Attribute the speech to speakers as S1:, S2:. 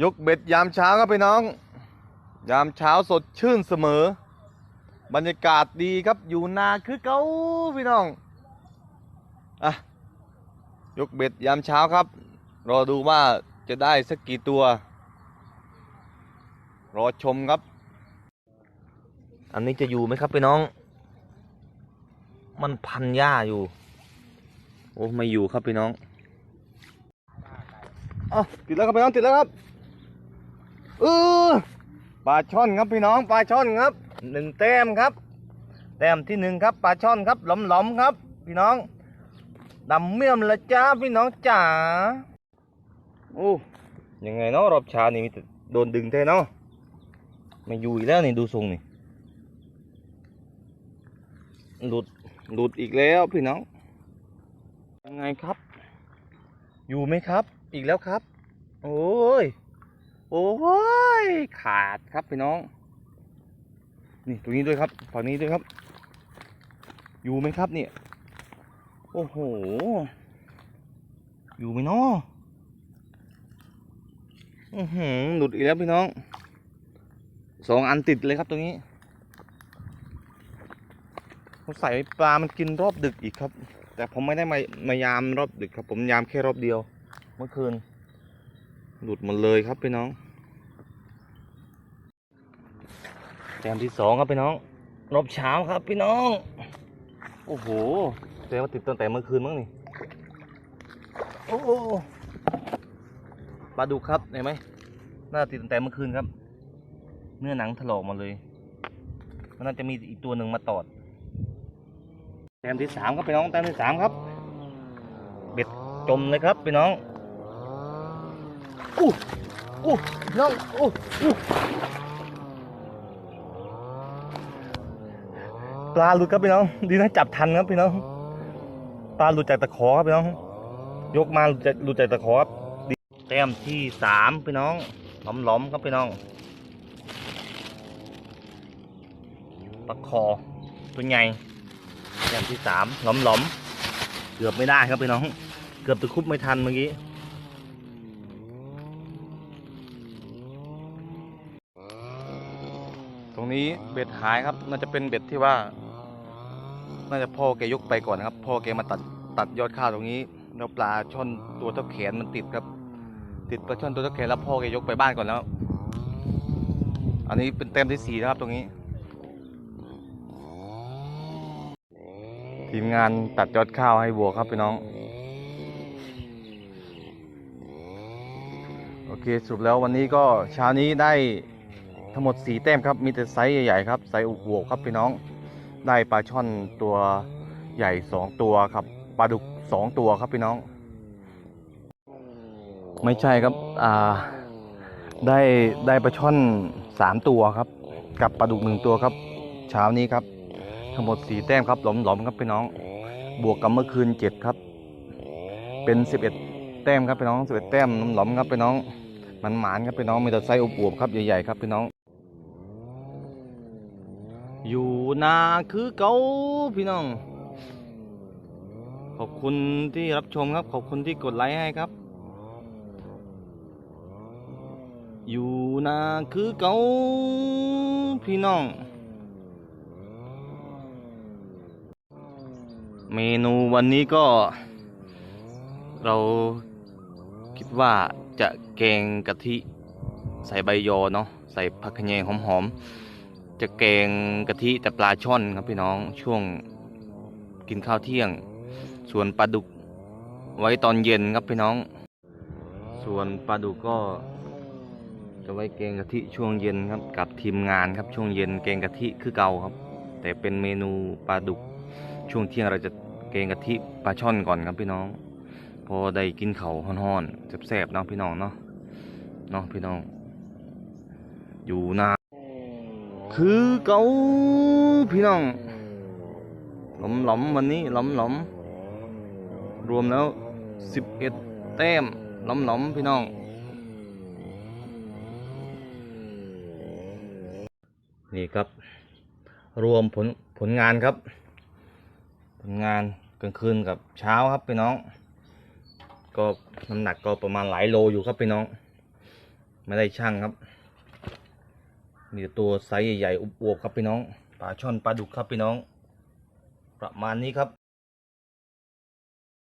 S1: ยกเบ็ดยามเช้าครับพี่น้อง ยามเช้าสดชื่นเสมอ บรรยากาศดีครับอยู่นาคือเก้าพี่น้องอะยกเบ็ดยามเช้าครับ รอดูว่าจะได้สักกี่ตัว รอชมครับ อันนี้จะอยู่ไหมครับพี่น้อง มันพันหญ้าอยู่ โอ้ไม่อยู่ครับพี่น้องอ๋อติดแล้วครับพี่น้องติดแล้วครับ เออปลาช่อนครับพี่น้องปลาช่อนครับหนึ่งแต้มครับ แต้มที่หนึ่งครับปลาช่อนครับหลอมๆครับ พี่น้องดำเมี่ยมละจ้าพี่น้องจ๋าโอ้ยังไงเนาะรอบเช้านี่มีแต่โดนดึงแท้เนาะไม่อยู่อีกแล้วนี่ดูทรงนี่หลุดหลุดอีกแล้วพี่น้องยังไงครับ อยู่ไหมครับ อีกแล้วครับ โอ้ย โอ้ยขาดครับพี่น้อง นี่ตรงนี้ด้วยครับฝั่งนี้ด้วยครับ อยู่ไหมครับเนี่ย โอ้โห อยู่ไหมเนาะอือหือหลุดอีกแล้วพี่น้อง สองอันติดเลยครับตรงนี้เขาใส่ปลา มันกินรอบดึกอีกครับ แต่ผมไม่ได้มามายามรอบดึกครับ ผมยามแค่รอบเดียว เมื่อคืน หลุดหมดเลยครับพี่น้องแต้มที่สองครับพี่น้องรอบเช้าครับพี่น้อง โอ้โหแสดงว่าติดตั้งแต่เมื่อคืนมั้งนี่โอ้โหปลาดุกครับเห็นไหมน่าติดตั้งแต่เมื่อคืนครับ เนื้อหนังถลอกมาเลยมันน่าจะมีอีกตัวหนึ่งมาตอดแต้มที่สามครับพี่น้องแต้มที่สามครับ เบ็ดจมเลยครับพี่น้อง อู้อู้น้องอู้อู้ปลาหลุดครับพี่น้อง ดีนะจับทันครับพี่น้อง ปลาหลุดจากตะขอครับพี่น้อง ยกมาหลุดจากหลุดจากตะขอครับดีแต้มที่สามพี่น้องหลอมๆครับพี่น้องตะขอตัวใหญ่แต้มที่สามหลอมหลอมๆเกือบไม่ได้ครับพี่น้อง เกือบตะคุบไม่ทันเมื่อกี้ ตรง นี้เบ็ดหายครับ น่าจะเป็นเบ็ดที่ว่า น่าจะพ่อแกยกไปก่อนนะครับ พ่อแกมาตัดตัดยอดข้าวตรงนี้แล้วปลาช่อนตัวเท่าแขนมันติดครับ ติดปลาช่อนตัวเท่าแขนแล้วพ่อแกยกไปบ้านก่อนแล้ว อันนี้เป็นเต็มที่สี่นะครับตรงนี้ ทีมงานตัดยอดข้าวให้วัวครับพี่น้องโอเคสรุปแล้ววันนี้ก็เช้านี้ได้ ทั้งหมดสีแต้มครับ มีแต่ไซส์ใหญ่ๆครับ ไซส์อุกบวกครับพี่น้อง ได้ปลาช่อนตัวใหญ่สองตัวครับ ปลาดุกสองตัวครับพี่น้อง ไม่ใช่ครับ อ่า ได้ได้ปลาช่อนสามตัวครับ กับปลาดุกหนึ่งตัวครับ เช้านี้ครับ ทั้งหมดสีแต้มครับ หลอมๆครับพี่น้อง บวกกับเมื่อคืนเจ็ดครับ เป็นสิบเอ็ดแต้มครับพี่น้องสิบเอ็ดแต้มหลอมๆครับพี่น้องมันหมานครับพี่น้องมีแต่ไซส์อวบๆครับใหญ่ๆครับพี่น้อง อยู่นาคือเกาพี่น้อง ขอบคุณที่รับชมครับ ขอบคุณที่กดไลค์ให้ครับ อยู่นาคือเกาพี่น้อง เมนูวันนี้ก็ เราคิดว่าจะแกงกะทิ ใส่ใบยอเนาะใส่ผักขยงหอมๆ จะแกงกะทิแต่ปลาช่อนครับพี่น้องช่วงกินข้าวเที่ยง ส่วนปลาดุกไว้ตอนเย็นครับพี่น้อง ส่วนปลาดุกก็ จะไว้แกงกะทิช่วงเย็นครับกับทีมงานครับช่วงเย็นแกงกะทิคือเก่าครับ แต่เป็นเมนูปลาดุกช่วงเที่ยงเราจะแกงกะทิปลาช่อนก่อนครับพี่น้อง พอได้กินเขาห้อนๆแซ่บๆเนาะพี่น้องเนาะเนาะพี่น้อง อยู่นา คือเกาพี่น้องหลอมหลอมๆวันนี้หลอมหลอมๆรวมแล้วสิบเอ็ดแต้มหลอมหลอมๆพี่น้อง นี่ครับ รวมผลผลงานครับ ผลงานกลางคืนกับเช้าครับพี่น้อง ก็น้ำหนักก็ประมาณหลายโลอยู่ครับพี่น้อง ไม่ได้ช่างครับ มีแต่ตัวไซส์ใหญ่ๆอวบๆครับพี่น้องปลาช่อนปลาดุกครับพี่น้อง ประมาณนี้ครับ